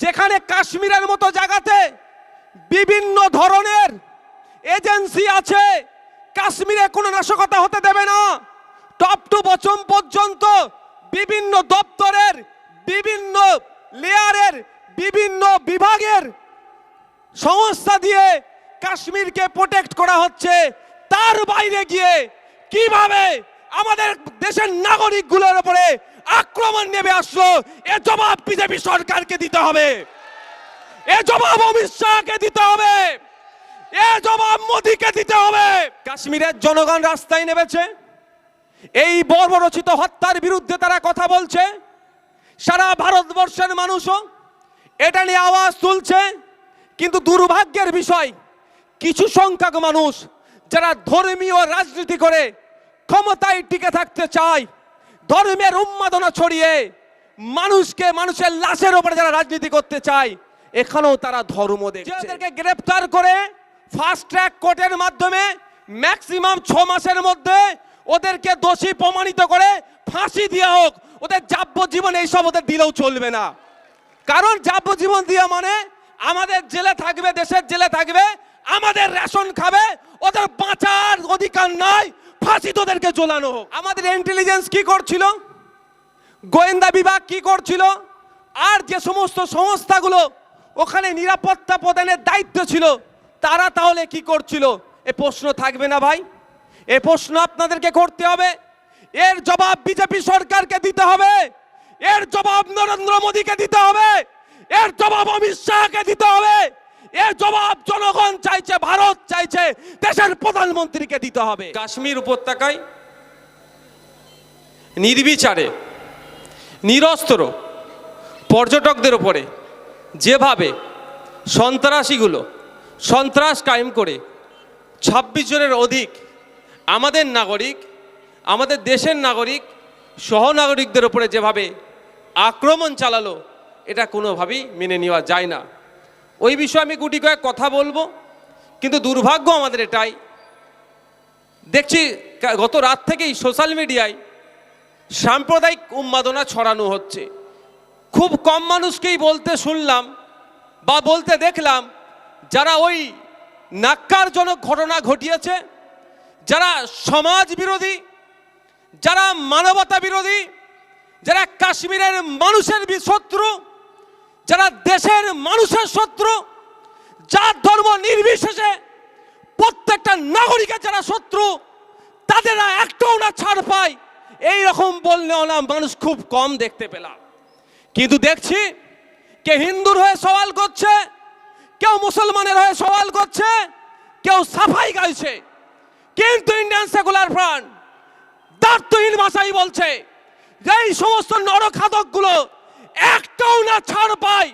যেখানে কাশ্মীরের মতো জায়গাতে বিভিন্ন ধরনের এজেন্সি আছে, কাশ্মীরে কোনো নাশকতা হতে দেবে না। টপ টু বচম পর্যন্ত বিভিন্ন দপ্তরের, বিভিন্ন লেয়ারের, বিভিন্ন বিভাগের সংস্থা দিয়ে কাশ্মীরকে প্রোটেক্ট করা হচ্ছে। তার বাইরে গিয়ে কীভাবে আমাদের দেশের নাগরিকগুলোর উপরে আক্রমণ নেমে আসলো। এ জবাব বিজেপি সরকারকে দিতে হবে। এ জবাব অমিত শাহকে দিতে হবে। এ জবাব মোদীকে দিতে হবে। কাশ্মীরের জনগণ রাস্তায় নেমেছে। এই বর্বরচিত হত্যার বিরুদ্ধে তারা কথা বলছে। সারা ভারতবর্ষের মানুষও এটা নিয়ে আওয়াজ তুলছে। কিন্তু দুর্ভাগ্যের বিষয়, কিছু সংখ্যক মানুষ যারা ধর্মীয় রাজনীতি করে ক্ষমতায় টিকে থাকতে চায় ধর্মের উন্মাদনা ছড়িয়ে মানুষকে মানুষের লাশের ওপরে যারা রাজনীতি করতে চায়, এখানেও তারা ধর্ম যাদেরকে গ্রেপ্তার করে ফাস্ট ট্র্যাক কোর্টের মাধ্যমে ম্যাক্সিমাম ছ মাসের মধ্যে ওদেরকে দোষী প্রমাণিত করে ফাঁসি দেওয়া হোক, ওদের যাবজ্জীবন এইসব ওদের দিলেও চলবে না। কারণ যাবজ্জীবন দিয়া মানে আমাদের জেলে থাকবে, দেশের জেলে থাকবে, আমাদের রেশন খাবে, ওদের বাঁচার অধিকার নাই ফাঁসি তোদেরকে হোক। আমাদের ইন্টেলিজেন্স কি করছিল? গোয়েন্দা বিভাগ কি করছিল? আর যে সমস্ত সংস্থাগুলো ওখানে নিরাপত্তা প্রদানের দায়িত্ব ছিল, তারা তাহলে কি করছিল? এ প্রশ্ন থাকবে না ভাই। এ প্রশ্ন আপনাদেরকে করতে হবে। এর জবাব বিজেপি সরকারকে দিতে হবে। এর জবাব নরেন্দ্র মোদীকে দিতে হবে। এর জবাব অমিত শাহকে দিতে হবে। এর জবাব জনগণ চাইছে, ভারত চাইছে, দেশের প্রধানমন্ত্রীকে দিতে হবে। কাশ্মীর উপত্যকায় নির্বিচারে, নিরস্ত্র পর্যটকদের ওপরে যেভাবে সন্ত্রাসীগুলো সন্ত্রাস কায়েম করে ছাব্বিশ জনের অধিক আমাদের নাগরিক, আমাদের দেশের নাগরিক, সহনাগরিকদের ওপরে যেভাবে আক্রমণ চালালো, এটা কোনোভাবেই মেনে নেওয়া যায় না। ওই বিষয়ে আমি গুটি কয়েক কথা বলব, কিন্তু দুর্ভাগ্য আমাদের এটাই। দেখছি, গত রাত থেকেই সোশ্যাল মিডিয়ায় সাম্প্রদায়িক উন্মাদনা ছড়ানো হচ্ছে। খুব কম মানুষকেই বলতে শুনলাম বা বলতে দেখলাম যারা ওই নাক্কারজনক ঘটনা ঘটিয়েছে, যারা সমাজ বিরোধী, যারা মানবতা বিরোধী, যারা কাশ্মীরের মানুষের শত্রু যারা দেশের মানুষের শত্রু, যার ধর্ম নির্বিশেষে প্রত্যেকটা নাগরিকের যারা শত্রু, তাদের একটাও না ছাড় পায়। এই রকম বললেও না মানুষ খুব কম দেখতে পেলাম। কিন্তু দেখছি, কে হিন্দুর হয়ে সওয়াল করছে, কেউ মুসলমানের হয়ে সওয়াল করছে, কেউ সাফাই গাইছে। কিন্তু ইন্ডিয়ান সেকুলার ফ্রন্ট, দার্থহীন ভাষাই বলছে এই সমস্ত নরখাদকগুলো একটাও না ছাড় পায়।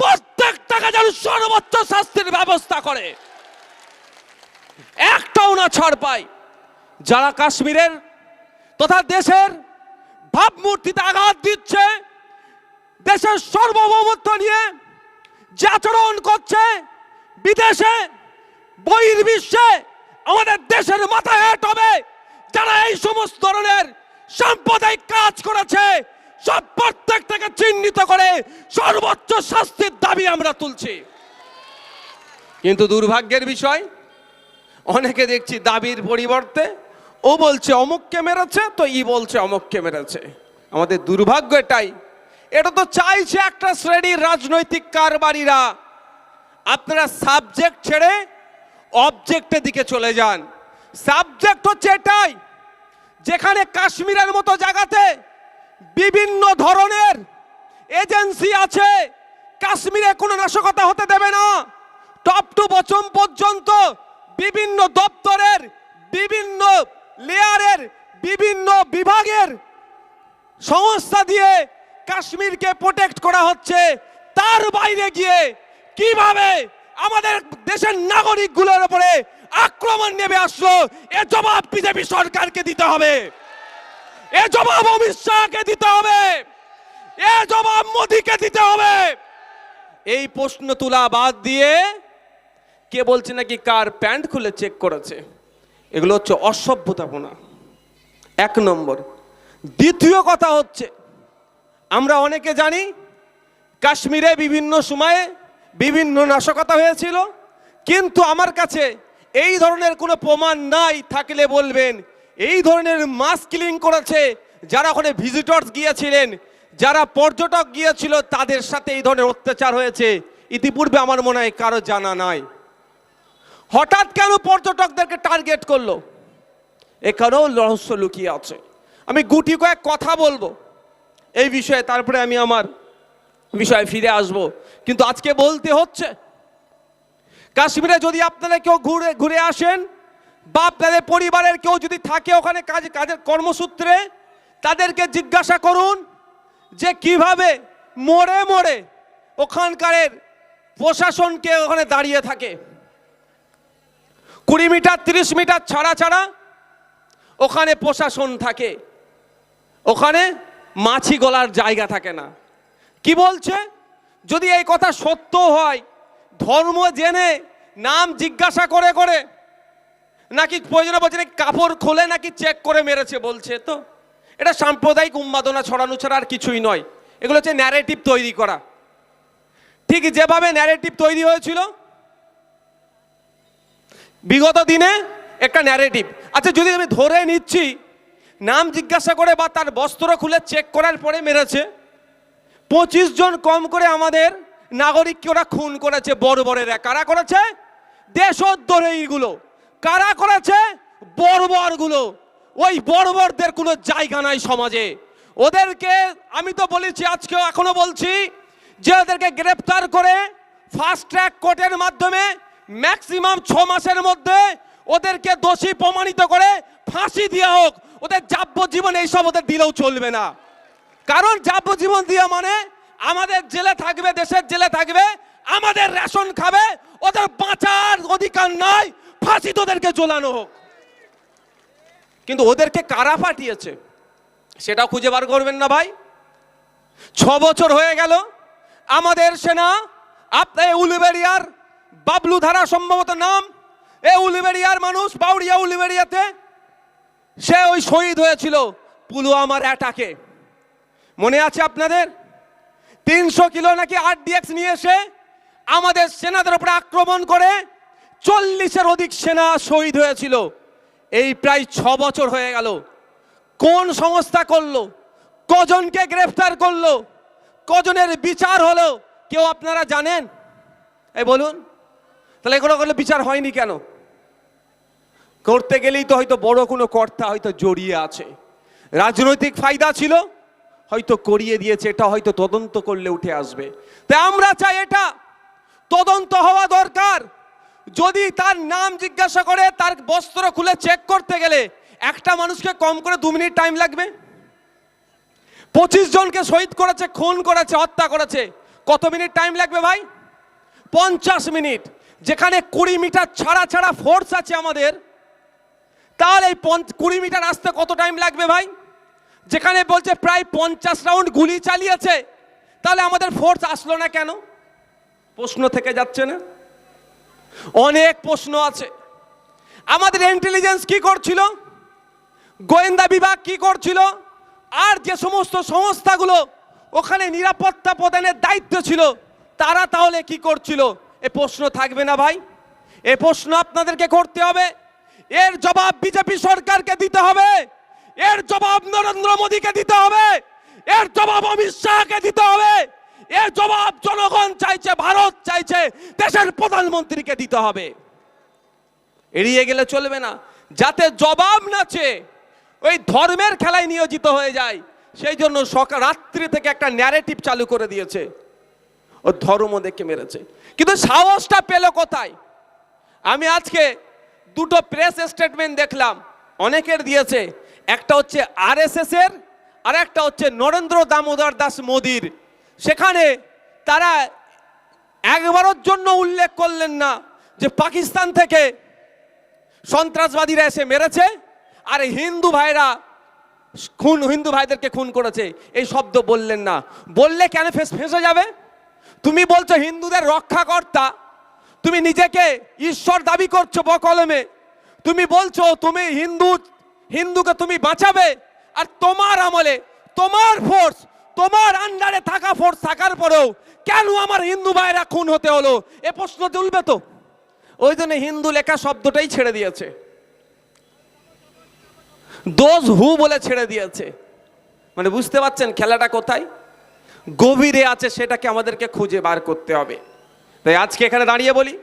প্রত্যেকটাকে যেন সর্বোচ্চ শাস্তির ব্যবস্থা করে। একটাও না ছাড় পায়। যারা কাশ্মীরের তথা দেশের ভাবমূর্তিতে আঘাত দিচ্ছে, দেশের সার্বভৌমত্ব নিয়ে যে আচরণ করছে, বিদেশে বহির্বিশ্বে আমাদের দেশের মাথায় হেট হবে। যারা এই সমস্ত ধরনের সাম্প্রদায়িক কাজ করেছে সব প্রত্যেকটাকে চিহ্নিত করে সর্বোচ্চ শাস্তির দাবি আমরা তুলছি। কিন্তু দুর্ভাগ্যের বিষয়, অনেকে দেখছি দাবির পরিবর্তে, ও বলছে অমুককে মেরেছে, তো ই বলছে অমুককে মেরেছে। আমাদের দুর্ভাগ্য এটাই। এটা তো চাইছে একটা শ্রেণির রাজনৈতিক কারবারিরা। আপনারা সাবজেক্ট ছেড়ে অবজেক্টের দিকে চলে যান। সাবজেক্ট হচ্ছে এটাই, যেখানে কাশ্মীরের মতো জায়গাতে বিভিন্ন ধরনের এজেন্সি আছে। কাশ্মীরে কোনো নাশকতা হতে দেবে না। টপ টু বচম পর্যন্ত বিভিন্ন দপ্তরের, বিভিন্ন লেয়ারের, বিভিন্ন বিভাগের সংস্থা দিয়ে কাশ্মীরকে প্রোটেক্ট করা হচ্ছে। তার বাইরে গিয়ে কীভাবে আমাদের দেশের নাগরিকগুলোর উপরে আক্রমণ নেমে আসলো, এ জবাব বিজেপি সরকারকে দিতে হবে। এ জবাব অমিত শাহকে দিতে হবে। এ জবাব মোদীকে দিতে হবে। এই প্রশ্ন তোলা বাদ দিয়ে কে বলছে নাকি কার প্যান্ট খুলে চেক করেছে? এগুলো হচ্ছে অসভ্যতাপনা। এক নম্বর। দ্বিতীয় কথা হচ্ছে, আমরা অনেকে জানি কাশ্মীরে বিভিন্ন সময়ে বিভিন্ন নাশকতা হয়েছিল, কিন্তু আমার কাছে এই ধরনের কোনো প্রমাণ নাই, থাকলে বলবেন এই ধরনের মাস কিলিং করেছে যারা ওখানে ভিজিটর্স গিয়েছিলেন, যারা পর্যটক গিয়েছিল, তাদের সাথে এই ধরনের অত্যাচার হয়েছে। ইতিপূর্বে আমার মনে হয় কারও জানা নাই। হঠাৎ কেন পর্যটকদেরকে টার্গেট করল? এখানেও রহস্য লুকিয়ে আছে। আমি গুটি কয়েক কথা বলব। এই বিষয়ে তারপরে আমি আমার বিষয়ে ফিরে আসব। কিন্তু আজকে বলতে হচ্ছে, কাশ্মীরে যদি আপনারা কেউ ঘুরে ঘুরে আসেন বা আপনাদের পরিবারের কেউ যদি থাকে ওখানে কাজ, কাজের কর্মসূত্রে, তাদেরকে জিজ্ঞাসা করুন যে কীভাবে মোড়ে মোড়ে ওখানকারের প্রশাসনকে ওখানে দাঁড়িয়ে থাকে। কুড়ি মিটার, তিরিশ মিটার ছাড়া ছাড়া ওখানে প্রশাসন থাকে। ওখানে মাছি গলার জায়গা থাকে না। কি বলছে? যদি এই কথা সত্য হয়, ধর্ম জেনে, নাম জিজ্ঞাসা করে করে নাকি প্রয়োজনে বলছে নাকি কাপড় খোলে নাকি চেক করে মেরেছে বলছে তো? এটা সাম্প্রদায়িক উন্মাদনা ছড়ানো ছাড়া আর কিছুই নয়। এগুলো হচ্ছে ন্যারেটিভ তৈরি করা। ঠিক যেভাবে ন্যারেটিভ তৈরি হয়েছিল, বিগত দিনে একটা ন্যারেটিভ আচ্ছা যদি আমি ধরে নিচ্ছি, নাম জিজ্ঞাসা করে বা তার বস্ত্র খুলে চেক করার পরে মেরেছে, পঁচিশ জন কম করে আমাদের নাগরিককে ওরা খুন করেছে, বড় বড়েরা কারা করেছে? দেশদ্রোহীগুলো কারা করেছে? বর্বরগুলো। ওই বর্বরদের কোনো জায়গা নাই সমাজে। ওদেরকে, আমি তো বলেছি, আজকেও এখনও বলছি, যে ওদেরকে গ্রেপ্তার করে ফাস্ট ট্র্যাক কোর্টের মাধ্যমে ম্যাক্সিমাম ছ মাসের মধ্যে ওদেরকে দোষী প্রমাণিত করে ফাঁসি দেওয়া হোক। ওদের যাবজ্জীবন এইসব ওদের দিলেও চলবে না। কারণ যাবজ্জীবন দিয়া মানে আমাদের জেলে থাকবে, দেশের জেলে থাকবে, আমাদের রেশন খাবে, ওদের বাঁচার অধিকার নাই ফাঁসি তোদেরকে জ্বলানো হোক। কিন্তু ওদেরকে কারা পাঠিয়েছে সেটা খুঁজে বার করবেন না ভাই। ছ বছর হয়ে গেল, আমাদের সেনা আপনার উলুবেড়িয়ার বাবলু ধারা সম্ভবত নাম, এ উলুবেড়িয়ার মানুষ বাউরিয়া উলুবেড়িয়াতে, সে ওই শহীদ হয়েছিল পুলওয়ামার অ্যাটাকে। মনে আছে আপনাদের? তিনশো কিলো নাকি আরডিএক্স নিয়ে এসে আমাদের সেনাদের উপরে আক্রমণ করে চল্লিশের অধিক সেনা শহীদ হয়েছিল। এই প্রায় ছ বছর হয়ে গেল। কোন সংস্থা করল? কজনকে গ্রেফতার করল? কজনের বিচার হলো? কেউ আপনারা জানেন? এই বলুন। তাহলে এগুলো করলে বিচার হয়নি কেন? করতে গেলেই তো হয়তো বড় কোনো কর্তা হয়তো জড়িয়ে আছে। রাজনৈতিক ফায়দা ছিল, হয়তো করিয়ে দিয়েছে, এটা হয়তো তদন্ত করলে উঠে আসবে। তাই আমরা চাই এটা। তদন্ত হওয়া দরকার। যদি তার নাম জিজ্ঞাসা করে, তার বস্ত্র খুলে চেক করতে গেলে একটা মানুষকে কম করে দু মিনিট টাইম লাগবে? পঁচিশ জনকে শহীদ করেছে, খুন করেছে, হত্যা করেছে, কত মিনিট টাইম লাগবে ভাই? পঞ্চাশ মিনিট, যেখানে কুড়ি মিটার ছাড়া ছাড়া ফোর্স আছে আমাদের, তাহলে এই কুড়ি মিটার আসতে কত টাইম লাগবে ভাই? যেখানে বলছে প্রায় পঞ্চাশ রাউন্ড গুলি চালিয়েছে, তাহলে আমাদের ফোর্স আসলো না কেন? প্রশ্ন থেকে যাচ্ছে না? অনেক প্রশ্ন আছে। আমাদের ইন্টেলিজেন্স কি করছিল? গোয়েন্দা বিভাগ কি করছিল? আর যে সমস্ত সংস্থাগুলো ওখানে নিরাপত্তা প্রদানের দায়িত্ব ছিল, তারা তাহলে কি করছিল? এ প্রশ্ন থাকবে না ভাই। এ প্রশ্ন আপনাদেরকে করতে হবে। এর জবাব বিজেপি সরকারকে দিতে হবে। এর জবাব নরেন্দ্র মোদীকে দিতে হবে। এর জবাব অমিত শাহকে দিতে হবে। এর জবাব জনগণ চাইছে, ভারত চাইছে, দেশের প্রধানমন্ত্রীকে দিতে হবে। এড়িয়ে গেলে চলবে না। যাতে জবাব নাচে ওই ধর্মের খেলায় নিয়োজিত হয়ে যায়, সেই জন্য সকাল রাত্রি থেকে একটা ন্যারেটিভ চালু করে দিয়েছে। ও ধর্ম দেখে মেরেছে। কিন্তু সাহসটা পেল কোথায়? আমি আজকে দুটো প্রেস স্টেটমেন্ট দেখলাম। অনেকের দিয়েছে। একটা হচ্ছে আরএসএস এর, আর একটা হচ্ছে নরেন্দ্র দামোদর দাস মোদির। সেখানে তারা একবারের জন্য উল্লেখ করলেন না যে পাকিস্তান থেকে সন্ত্রাসবাদীরা এসে মেরেছে আর হিন্দু ভাইরা খুন, হিন্দু ভাইদেরকে খুন করেছে। এই শব্দ বললেন না। বললে কেন ফেস, ফেসে যাবে? তুমি বলছো হিন্দুদের রক্ষাকর্তা, তুমি নিজেকে ঈশ্বর দাবি করছ বকলমে। তুমি বলছো তুমি হিন্দু, হিন্দুকে তুমি বাঁচাবে আর তোমার আমলে, তোমার ফোর্স তোমার আন্ডারে থাকা ফোর্স থাকার পরেও কেন আমার হিন্দু ভাইরা খুন হতে হলো? এ প্রশ্ন তুলবে তো। ওই জন্য হিন্দু লেখা শব্দটাই ছেড়ে দিয়েছে। দোষ হু বলে ছেড়ে দিয়েছে। মানে বুঝতে পারছেন খেলাটা কোথায়? গভীরে আছে সেটাকে আমাদেরকে খুঁজে বার করতে হবে। তাই আজকে এখানে দাঁড়িয়ে বলি,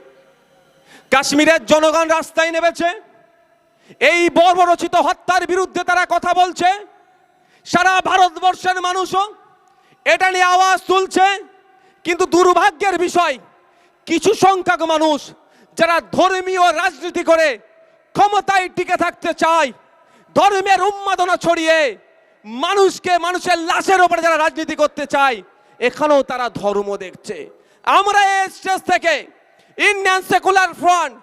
কাশ্মীরের জনগণ রাস্তায় নেমেছে। এই বর্বরচিত হত্যার বিরুদ্ধে তারা কথা বলছে। সারা ভারতবর্ষের মানুষও এটা নিয়ে আওয়াজ তুলছে, কিন্তু দুর্ভাগ্যের বিষয়, কিছু সংখ্যক মানুষ যারা ধর্মীয় রাজনীতি করে ক্ষমতায় টিকে থাকতে চায়, ধর্মের উন্মাদনা ছড়িয়ে মানুষকে মানুষের লাশের ওপরে যারা রাজনীতি করতে চায়, এখানেও তারা ধর্ম দেখছে। আমরা এই স্টেজ থেকে ইন্ডিয়ান সেকুলার ফ্রন্ট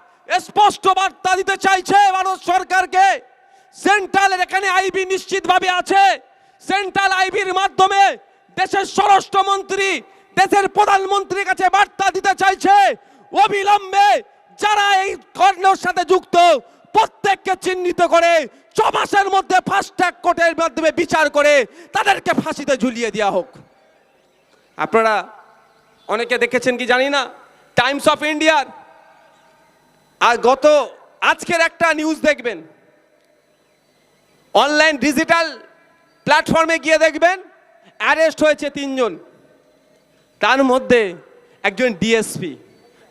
স্পষ্ট বার্তা দিতে চাইছে ভারত সরকারকে সেন্ট্রালের এখানে আইবি নিশ্চিতভাবে আছে সেন্ট্রাল আইবির মাধ্যমে দেশের স্বরাষ্ট্রমন্ত্রী দেশের প্রধানমন্ত্রীর কাছে বার্তা দিতে চাইছে, অবিলম্বে যারা এই কর্ণের সাথে যুক্ত, প্রত্যেককে চিহ্নিত করে ছ মাসের মধ্যে ফাস্ট ট্র্যাক কোর্টের মাধ্যমে বিচার করে তাদেরকে ফাঁসিতে ঝুলিয়ে দেওয়া হোক। আপনারা অনেকে দেখেছেন কি জানি না? টাইমস অফ ইন্ডিয়ার আর গত আজকের একটা নিউজ দেখবেন। অনলাইন ডিজিটাল প্ল্যাটফর্মে গিয়ে দেখবেন অ্যারেস্ট হয়েছে তিনজন। তার মধ্যে একজন ডিএসপি।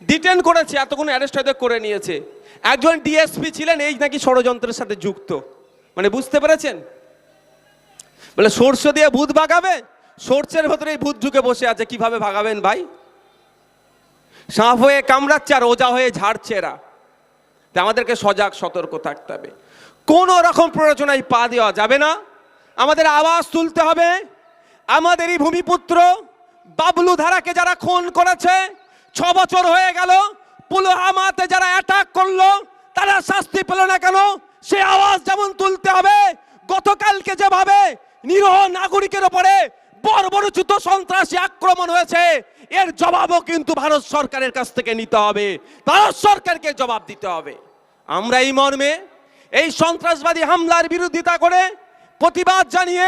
ডিটেন করেছে, এতক্ষণ অ্যারেস্ট হয়তো করে নিয়েছে। একজন ডিএসপি ছিলেন, এই নাকি ষড়যন্ত্রের সাথে যুক্ত। মানে বুঝতে পেরেছেন? বলে, সর্ষ দিয়ে ভূত ভাগাবে? সর্ষের ভেতরে এই ভূত ঢুকে বসে আছে, কীভাবে ভাগাবেন ভাই? সাপ হয়ে কামড়াচ্ছে আর ওজা হয়ে ঝাড়ছে এরা। তা আমাদেরকে সজাগ, সতর্ক থাকতে হবে। কোনো রকম প্ররোচনায় পা দেওয়া যাবে না। আমাদের আওয়াজ তুলতে হবে। আমাদেরই ভূমিপুত্র বাবলু ধারাকে যারা খুন করেছে, ছ বছর হয়ে গেল পুলহামাতে যারা অ্যাটাক করল, তারা শাস্তি পেল না কেন? সে আওয়াজ যেমন তুলতে হবে, গতকালকে যেভাবে নিরহ নাগরিকের ওপরে বর্বরচিত সন্ত্রাসী আক্রমণ হয়েছে, এর জবাবও কিন্তু ভারত সরকারের কাছ থেকে নিতে হবে। ভারত সরকারকে জবাব দিতে হবে। আমরা এই মর্মে এই সন্ত্রাসবাদী হামলার বিরোধিতা করে প্রতিবাদ জানিয়ে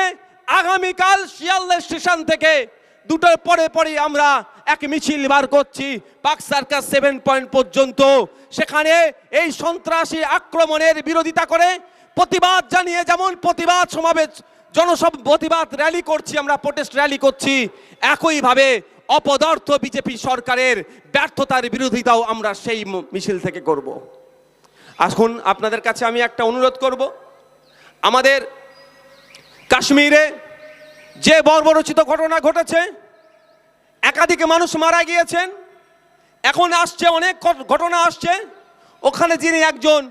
আগামীকাল শিয়ালদা স্টেশন থেকে দুটোর পরে পরে আমরা এক মিছিল বার করছি পাক সার্কাস সেভেন পয়েন্ট পর্যন্ত। সেখানে এই সন্ত্রাসী আক্রমণের বিরোধিতা করে প্রতিবাদ জানিয়ে যেমন প্রতিবাদ সমাবেশ জনসব প্রতিবাদ র্যালি করছি, আমরা প্রোটেস্ট র্যালি করছি, একইভাবে অপদার্থ বিজেপি সরকারের ব্যর্থতার বিরোধিতাও আমরা সেই মিছিল থেকে করব। এখন আপনাদের কাছে আমি একটা অনুরোধ করব। আমাদের কাশ্মীরে যে বর্বরচিত ঘটনা ঘটেছে, একাধিক মানুষ মারা গিয়েছেন, এখন আসছে অনেক ঘটনা আসছে, ওখানে যিনি একজন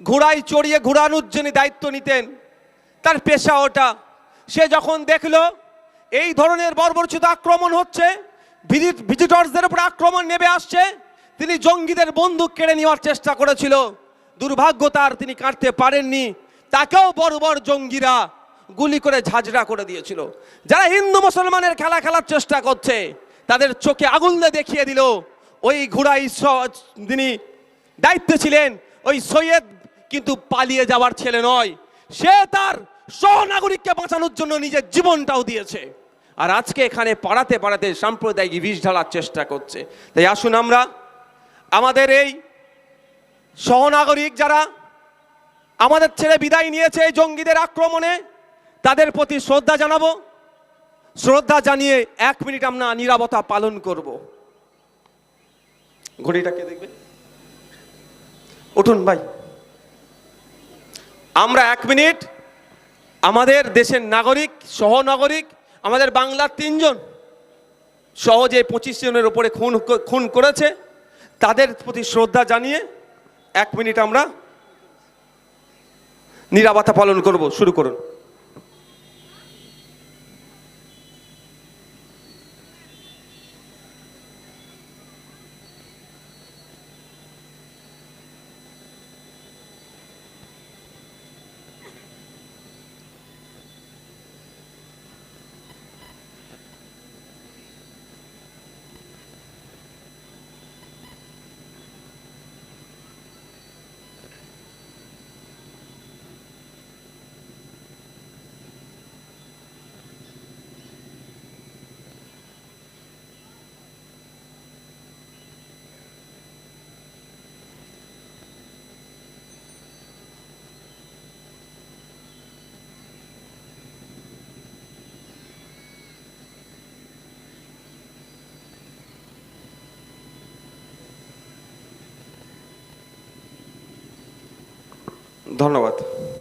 ঘোড়ায় চড়িয়ে ঘোরানোর জন্য দায়িত্ব নিতেন, তার পেশা ওটা। সে যখন দেখল, এই ধরনের বর্বরচিত আক্রমণ হচ্ছে ভিজিট ভিজিটরসদের উপর আক্রমণ নেমে আসছে, তিনি জঙ্গিদের বন্দুক কেড়ে নেওয়ার চেষ্টা করেছিল। দুর্ভাগ্য তার তিনি কাটতে পারেননি। তাকেও বড় বড় জঙ্গিরা গুলি করে ঝাঁঝরা করে দিয়েছিল। যারা হিন্দু মুসলমানের খেলা খেলার চেষ্টা করছে, তাদের চোখে আগুন দেখিয়ে দিল, ওই ঘোড়াই তিনি দায়িত্বে ছিলেন, ওই সৈয়দ কিন্তু পালিয়ে যাওয়ার ছেলে নয়। সে তার সহনাগরিককে বাঁচানোর জন্য নিজের জীবনটাও দিয়েছে। আর আজকে এখানে পাড়াতে পাড়াতে সাম্প্রদায়িক বিষ ঢালার চেষ্টা করছে। তাই আসুন আমরা, আমাদের এই সহনাগরিক যারা আমাদের ছেড়ে বিদায় নিয়েছে জঙ্গিদের আক্রমণে তাদের প্রতি শ্রদ্ধা জানাব। শ্রদ্ধা জানিয়ে এক মিনিট আমরা নিরাপত্তা পালন করব। ঘড়িটাকে দেখবে? উঠুন ভাই। আমরা এক মিনিট আমাদের দেশের নাগরিক, সহনাগরিক, আমাদের বাংলার তিনজন সহজে পঁচিশ জনের ওপরে খুন খুন করেছে। তাদের প্রতি শ্রদ্ধা জানিয়ে এক মিনিট আমরা নিরাপত্তা পালন করব। শুরু করুন। ধন্যবাদ।